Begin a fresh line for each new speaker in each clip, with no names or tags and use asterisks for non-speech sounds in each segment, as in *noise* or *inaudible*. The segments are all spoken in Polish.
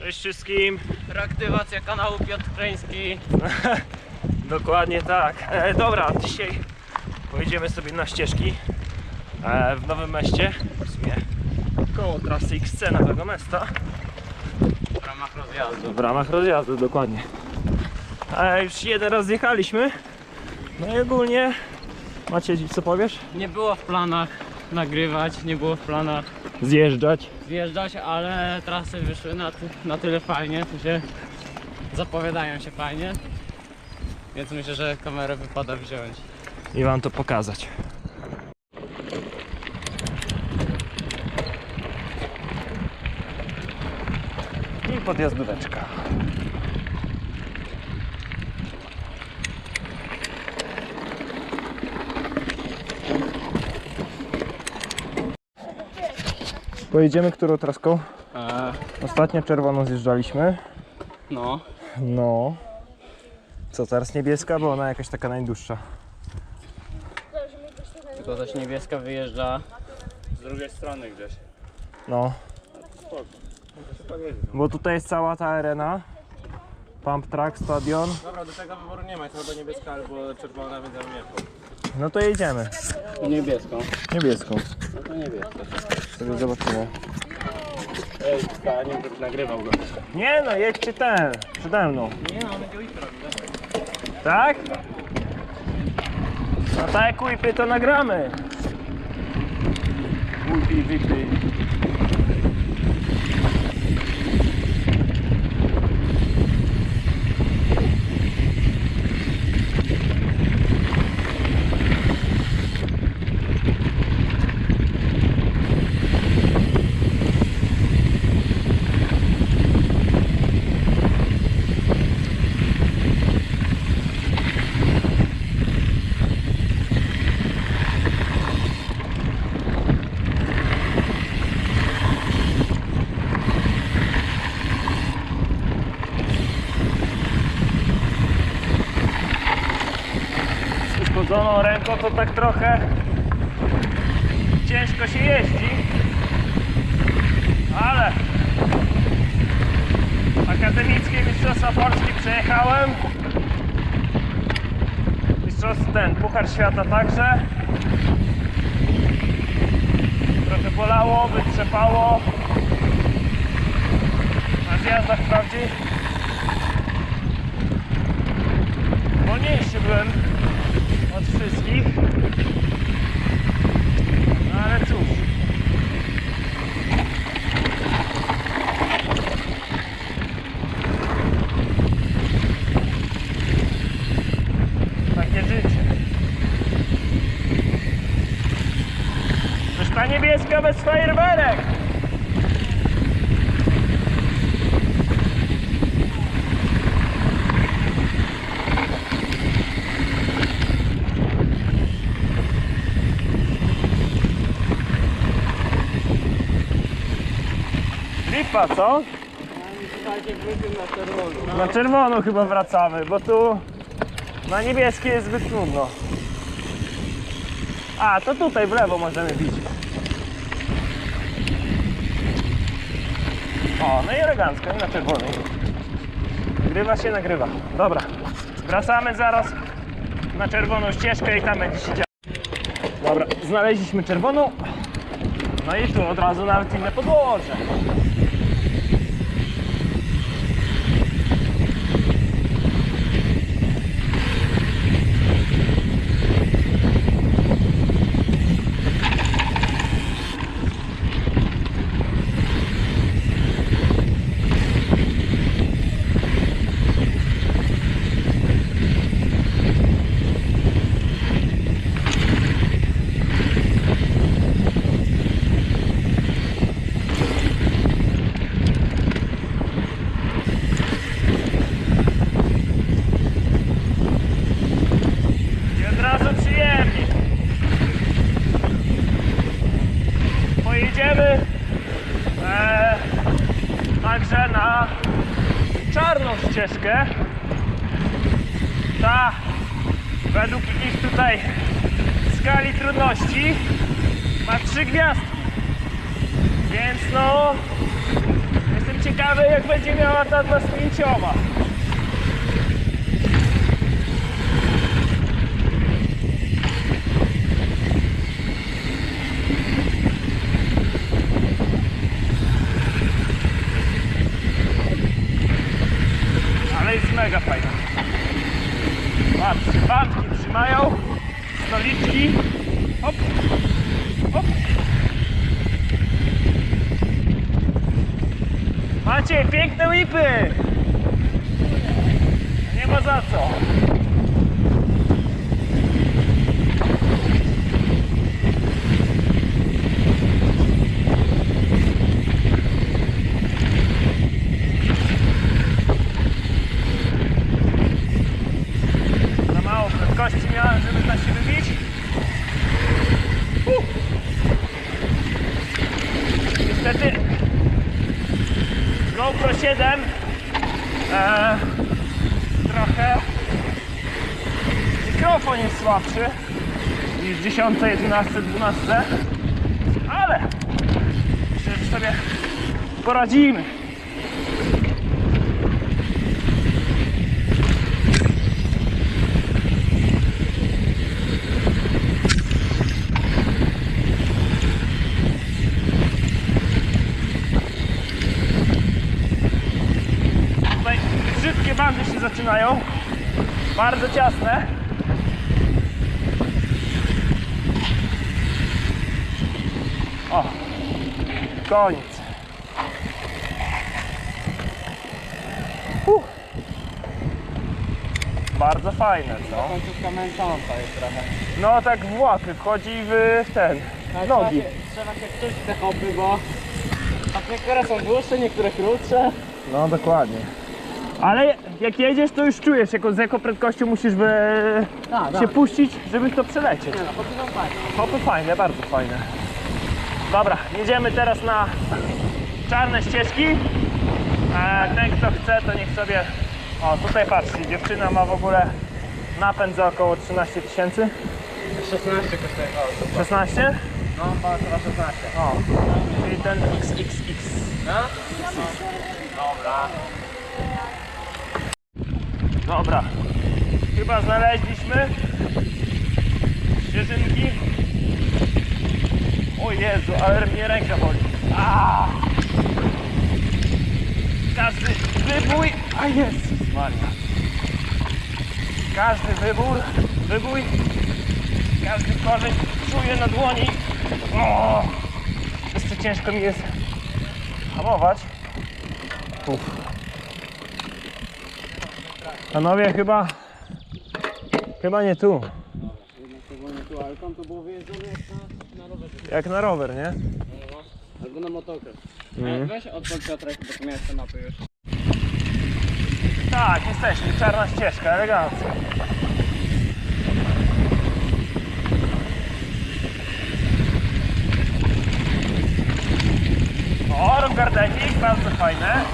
Cześć wszystkim.
Reaktywacja kanału Piotr Kreński. *laughs*
Dokładnie tak. E, dobra, dzisiaj pojedziemy sobie na ścieżki e, w Nowym Mieście. W sumie koło trasy XC Nowego Miasta.
W ramach rozjazdu.
W ramach rozjazdu, dokładnie. E, już jeden raz zjechaliśmy. No i ogólnie macie co powiesz?
Nie było w planach nagrywać, nie było w planach
Zjeżdżać.
zjeżdżać, ale trasy wyszły na, ty, na tyle fajnie, to się zapowiadają się fajnie. Więc myślę, że kamerę wypada wziąć.
i wam to pokazać. I podjazdóweczka. Pojedziemy którą traską?
Eee,
Ostatnio czerwoną zjeżdżaliśmy.
no,
No. Co teraz niebieska, bo ona jakaś taka najdłuższa.
tylko zaś niebieska wyjeżdża z drugiej strony gdzieś.
No. Bo tutaj jest cała ta arena. Pump track, stadion.
Dobra, do tego wyboru nie ma, jest albo niebieska, albo czerwona, więc ja bym jechał.
No to jedziemy.
Niebieską.
Niebieską.
No to niebieska.
Sobie zobaczymy.
Ej, ja nie będę nagrywał go.
Nie no, jedźcie ten. Przede mną.
Nie no, on będzie.
Tak? No tak whipy to nagramy. Whipy, whipy. Uszkodzoną ręką to tak trochę ciężko się jeździ. Ale akademickie mistrzostwa Polski przejechałem. Mistrzostwo ten, Puchar Świata także. Trochę bolało, wytrzepało. Na zjazdach wprawdzie wolniejszy byłem wszystkich. No ale cóż. Takie życie. Ta niebieska bez fajerwerek. Co?
Na czerwono.
Chyba wracamy, bo tu na niebieskie jest zbyt trudno. A, to tutaj w lewo możemy bić. O, no i elegancko, i na czerwonej. Nagrywa się, nagrywa. Dobra, wracamy zaraz na czerwoną ścieżkę i tam będzie się działo. Dobra, znaleźliśmy czerwoną. No i tu od razu nawet inne podłoże. I od razu przyjemnie. Pojedziemy e, także na czarną ścieżkę. Ta według ich tutaj skali trudności ma trzy gwiazdki. Więc no jestem ciekaw. Ciekawe jak będzie miała ta dwuspięciowa. Ale Patrzcie, barki trzymają, stoliczki. Hop, hop. Macie piękne whipy! Nie ma za co. Za mało prędkości miałem, żeby na się wybić. Uh. Niestety GoPro 7 e, trochę. Mikrofon jest słabszy niż 10, 11, 12 ale myślę, że sobie poradzimy Tutaj brzydkie bandy się zaczynają. Bardzo ciasne. O, koniec. Uh. Bardzo fajne, co?
Końcówka męcząca jest trochę.
No tak w łapy wchodzi w ten, nogi.
Trzeba się wczuć te hopy, bo tak niektóre są dłuższe, niektóre krótsze.
No dokładnie. Ale jak jedziesz, to już czujesz, jako, z jaką prędkością musisz by się puścić, żeby to przelecieć.
Nie no, hopy są fajne.
Hopy fajne, bardzo fajne. Dobra, jedziemy teraz na czarne ścieżki. E, ten kto chce, to niech sobie... O, tutaj patrzcie, dziewczyna ma w ogóle napęd za około 13 tysięcy.
16 kosztuje auto.
16?
No, chyba chyba 16.
O, czyli ten XXX.
No? Dobra.
Dobra, chyba znaleźliśmy ścieżynki. O Jezu, ale mnie ręka boli. A! Każdy wybój, a Jezus Maria. Każdy wybór, wybój, każdy korzeń czuję na dłoni. O! Jeszcze ciężko mi jest hamować. Panowie, chyba... Chyba nie tu.
Ale tam to było wyjeżdżone jak na, rowerze.
Jak na rower, nie?
Albo na motocross.
Mhm.
E, Weź odpal Piotrek, bo tu miałeś te mapy już.
Tak, jesteśmy. Czarna ścieżka, elegancko. O, rogardenik, bardzo fajne.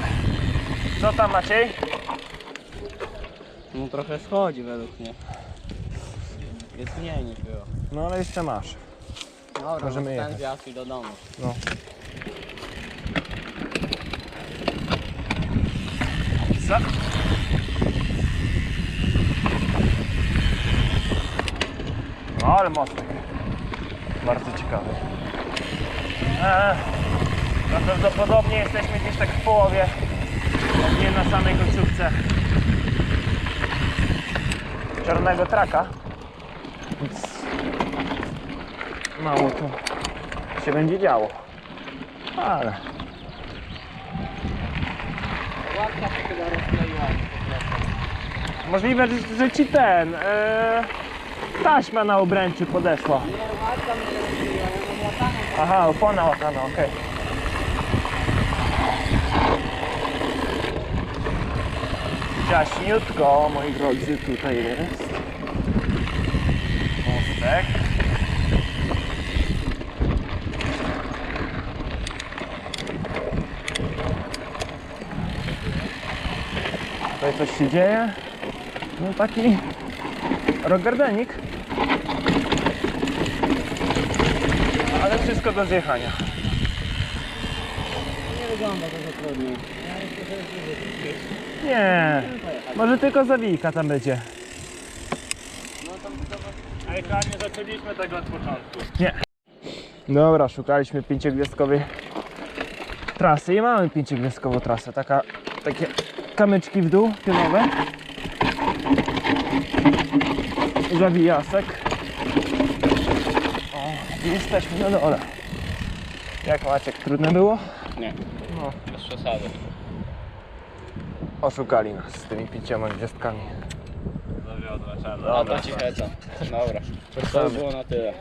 Co tam Maciej?
No trochę schodzi według mnie. Jest mniej niż było.
No ale jeszcze masz.
Dobra,
Możemy
no, ten
jechać.
wjazd i do domu.
No. Co? No ale mostek. Bardzo ciekawy. Eee, no prawdopodobnie jesteśmy gdzieś tak w połowie, nie na samej końcówce czarnego traka. Więc mało tu się będzie działo. Ale możliwe, że, ci ten e, taśma na obręczy podeszła. Aha, opona łatana, okej. Ciaśniutko, moi drodzy, tutaj jest. Mostek. Tutaj coś się dzieje. No taki rogardenik. Ale wszystko do zjechania.
Nie wygląda to.
Nie, może tylko zawijka tam będzie.
Ale chyba nie zaczęliśmy tego od początku.
Nie. Dobra, szukaliśmy pięciogwiazdkowej trasy i mamy pięciogwiazdkową trasę. Taka, takie kamyczki w dół, pionowe. Zawijasek. O, jesteśmy na dole. Jak Maciek, trudne było?
Nie,
No.
bez przesady.
Oszukali nas z tymi pięcioma gwiazdkami.
Zawiodła czarna.
No to ci heca. Dobra. To było na tyle.